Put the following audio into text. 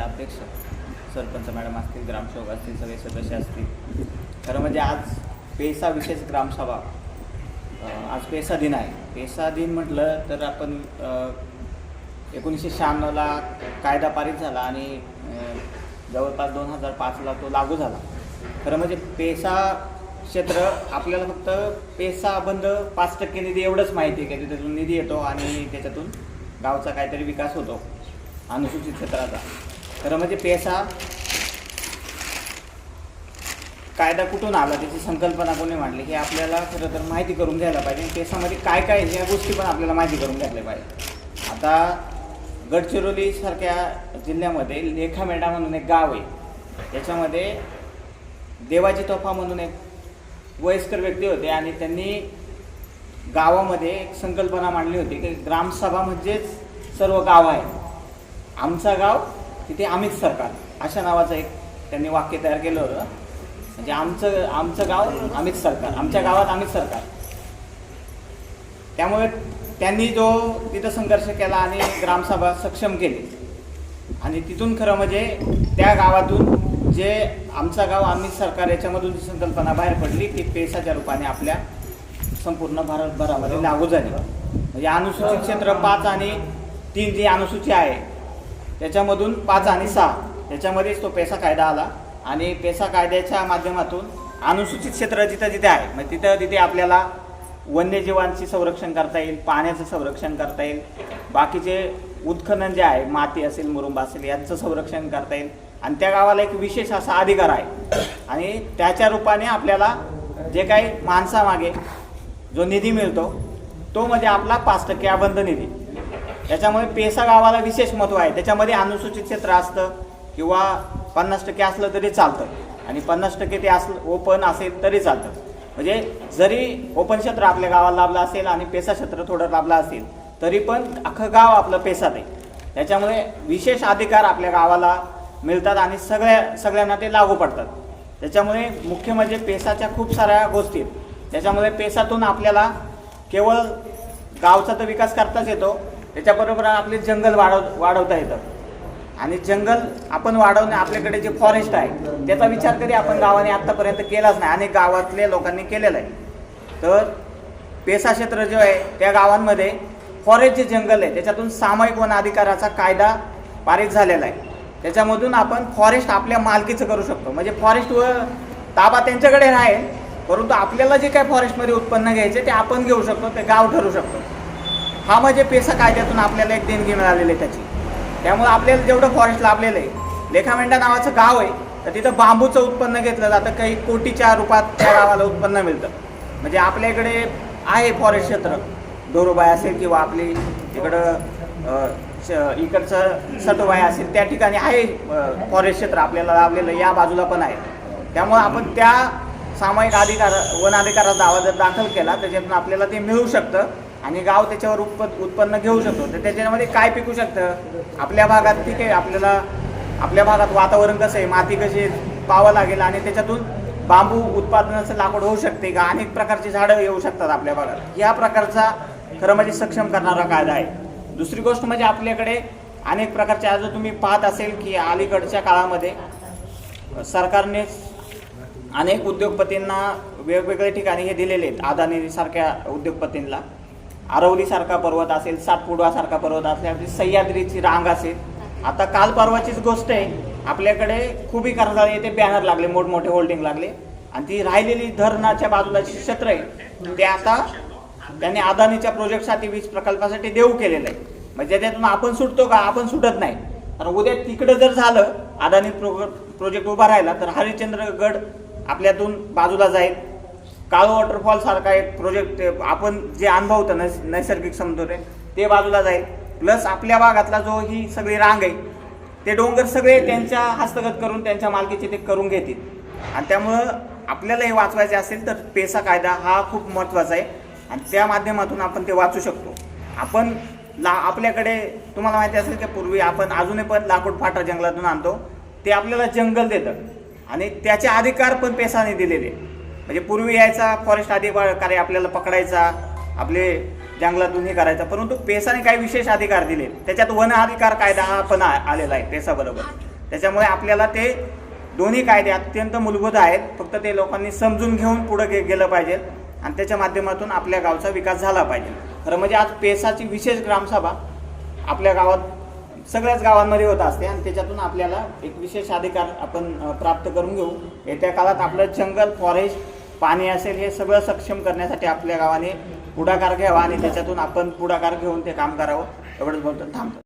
त्यांच्या अपेक्षा सरपंच मॅडम असतील ग्रामसेवक असतील सगळे सदस्य असतील. खरं म्हणजे आज पेसा विशेष ग्रामसभा आज पेसा दिन आहे. पेसा दिन म्हटलं तर आपण एकोणीसशे शहाण्णवला कायदा पारित झाला आणि जवळपास दोन हजार पाचला तो लागू झाला. खरं म्हणजे पेसा क्षेत्र आपल्याला फक्त पेसा बंद पाच टक्के निधी एवढंच माहिती आहे की त्याच्यातून निधी येतो आणि त्याच्यातून गावचा काहीतरी विकास होतो अनुसूचित क्षेत्राचा. म्हणजे पेसा. कायदा कुठून आला त्याची संकल्पना कोणी मांडली हे आपल्याला खरं तर माहिती करून घ्यायला पाहिजे. आणि पेसामध्ये काय काय आहे या गोष्टी पण आपल्याला माहिती करून घ्यायला पाहिजे. आता गडचिरोलीसारख्या जिल्ह्यामध्ये लेखामेंढा म्हणून एक गाव आहे. त्याच्यामध्ये देवाची तोफा म्हणून एक वयस्कर व्यक्ती होते आणि त्यांनी गावामध्ये एक संकल्पना मांडली होती की ग्रामसभा म्हणजेच सर्व गाव आहे. आमचा गाव तिथे आम्हीच सरकार. अशा नावाचं एक त्यांनी वाक्य तयार केलं होतं. म्हणजे आमचं आमचं गाव आम्हीच सरकार. आमच्या गावात आम्हीच सरकार. त्यामुळे त्यांनी जो तिथं संघर्ष केला आणि ग्रामसभा सक्षम केली. आणि तिथून खरं म्हणजे त्या गावातून जे आमचा गाव आम्ही सरकार याच्यामधून जी संकल्पना बाहेर पडली ती पेसाच्या रूपाने आपल्या संपूर्ण भारतभरामध्ये लागू झाली. म्हणजे अनुसूचित क्षेत्र पाच आणि तीन जी अनुसूची आहे त्याच्यामधून पाच आणि सहा. त्याच्यामध्येच तो पेसा कायदा आला. आणि पेसा कायद्याच्या माध्यमातून अनुसूचित क्षेत्र जिथं जिथे आहे मग तिथं तिथे आपल्याला वन्यजीवांची संरक्षण करता येईल पाण्याचं संरक्षण करता येईल. बाकीचे उत्खनन जे आहे माती असेल मुरुंबा असेल यांचं संरक्षण करता येईल. आणि त्या गावाला एक विशेष असा अधिकार आहे. आणि त्याच्या रूपाने आपल्याला जे काही माणसामागे जो निधी मिळतो तो म्हणजे आपला पाच टक्के अबंध निधी. त्याच्यामुळे पेसा गावाला विशेष महत्त्व आहे. त्याच्यामध्ये अनुसूचित क्षेत्र असतं किंवा पन्नास टक्के असलं तरी चालतं. आणि पन्नास टक्के ते असलं ओपन असेल तरी चालतं. म्हणजे जरी ओपन क्षेत्र आपल्या गावाला लाभलं असेल आणि पेसा क्षेत्र थोडं लाभलं असेल तरी पण अख्खं गाव आपलं पेसात आहे. त्याच्यामुळे विशेष अधिकार आपल्या गावाला मिळतात आणि सगळ्या सगळ्यांना ते लागू पडतात. त्याच्यामुळे मुख्य म्हणजे पेसाच्या खूप साऱ्या गोष्टी आहेत. त्याच्यामुळे पेसातून आपल्याला केवळ गावचा तर विकास करताच येतो त्याच्याबरोबर आपले जंगल वाढव वाढवता येतं आणि जंगल आपण वाढवणे आपल्याकडे जे फॉरेस्ट आहे त्याचा विचार कधी आपण गावाने आत्तापर्यंत केलाच नाही. अनेक गावातल्या लोकांनी केलेला आहे. तर पेसा क्षेत्र जे आहे त्या गावांमध्ये फॉरेस्ट जे जंगल आहे त्याच्यातून सामायिक वन अधिकाराचा कायदा पारित झालेला आहे. त्याच्यामधून आपण फॉरेस्ट आपल्या मालकीचं करू शकतो. म्हणजे फॉरेस्ट व ताबा त्यांच्याकडे राहील परंतु आपल्याला जे काय फॉरेस्टमध्ये उत्पन्न घ्यायचे ते आपण घेऊ शकतो ते गाव ठरू शकतो. हा म्हणजे पेसा कायद्यातून आपल्याला एक देणगी मिळालेली आहे त्याची. त्यामुळे आपल्याला जेवढं फॉरेस्ट लाभलेलं आहे लेखामेंढा नावाचं गाव आहे तर तिथं बांबूचं उत्पन्न घेतलं जातं काही कोटीच्या रूपात त्या गावाला उत्पन्न मिळतं. म्हणजे आपल्या इकडे आहे फॉरेस्ट क्षेत्र. दोरोबाय असेल किंवा आपली इकडं श- इकडचं सटोबाय असेल त्या ठिकाणी आहे फॉरेस्ट क्षेत्र. आपल्याला लाभलेलं या बाजूला पण आहे. त्यामुळे आपण त्या सामायिक अधिकार वन अधिकाराचा दावा जर दाखल केला त्याच्यातून आपल्याला ते मिळू शकतं. आणि गाव त्याच्यावर उत्प उत्पन्न घेऊ शकतो. तर त्याच्यामध्ये काय पिकू शकतं? आपल्या भागात ठीक आहे आपल्याला आपल्या भागात वातावरण कसं आहे? माती कशी पाहावं लागेल आणि त्याच्यातून बांबू उत्पादनाचं लागवड होऊ शकते का? अनेक प्रकारची झाडं येऊ शकतात आपल्या भागात. या प्रकारचा खरं म्हणजे सक्षम करणारा कायदा आहे. दुसरी गोष्ट म्हणजे आपल्याकडे अनेक प्रकारचे आज तुम्ही पाहत असेल की अलीकडच्या काळामध्ये सरकारने अनेक उद्योगपतींना वेगवेगळ्या ठिकाणी हे दिलेले आहेत. अदानी सारख्या उद्योगपतींना. आरवलीसारखा पर्वत असेल सातपुडवासारखा पर्वत असेल आपली सह्याद्रीची रांग असेल. आता काल परवाचीच गोष्ट आहे आपल्याकडे खुबी कर्जाळे येथे बॅनर लागले मोठमोठे होल्डिंग लागले. आणि ती राहिलेली धरणाच्या बाजूला जे क्षेत्र आहे. ते आता त्यांनी अदानीच्या प्रोजेक्टसाठी वीज प्रकल्पासाठी देऊ केलेलं आहे. म्हणजे त्यातून आपण सुटतो का? आपण सुटत नाही. तर उद्या तिकडं जर झालं अदानी प्रो प्रोजेक्ट उभा राहिला तर हरिश्चंद्रगड आपल्यातून बाजूला जाईल. काळो वॉटरफॉल सारखा एक प्रोजेक्ट आपण जे अनुभवतो नैस नैसर्गिक समतोल ते बाजूला जाईल. प्लस आपल्या भागातला जो ही सगळी रांग आहे ते डोंगर सगळे त्यांच्या हस्तगत करून त्यांच्या मालकीचे ते करून घेतील. आणि त्यामुळं आपल्याला हे वाचवायचे असेल तर पेसा कायदा हा खूप महत्त्वाचा आहे. आणि त्या माध्यमातून आपण ते वाचू शकतो. आपण ला आपल्याकडे तुम्हाला माहिती असेल की पूर्वी आपण अजूनही पण लाकूड फाटा जंगलातून आणतो. ते आपल्याला जंगल देतं आणि त्याचे अधिकार पण पेसाने दिलेले. म्हणजे पूर्वी यायचा फॉरेस्ट अधिकारी आपल्याला पकडायचा आपले जंगलातून हे करायचा परंतु पेसाने काही विशेष अधिकार दिले. त्याच्यात वन अधिकार कायदा हा पण आ- आलेला आहे पेसाबरोबर. त्याच्यामुळे आपल्याला ते दोन्ही कायदे अत्यंत मूलभूत आहेत. फक्त ते लोकांनी समजून घेऊन पुढे गे गेलं पाहिजे. आणि त्याच्या माध्यमातून आपल्या गावचा विकास झाला पाहिजे. खरं म्हणजे आज पेसाची विशेष ग्रामसभा आपल्या गावात सगळ्याच गावांमध्ये होत असते आणि त्याच्यातून आपल्याला एक विशेष अधिकार आपण प्राप्त करून घेऊ. येत्या काळात आपलं जंगल फॉरेस्ट पाणी असेल हे सगळं सक्षम करण्यासाठी आपल्या गावाने पुढाकार घ्यावा आणि त्याच्यातून आपण पुढाकार घेऊन ते काम करावं. एवढंच बोलतो. थांबतो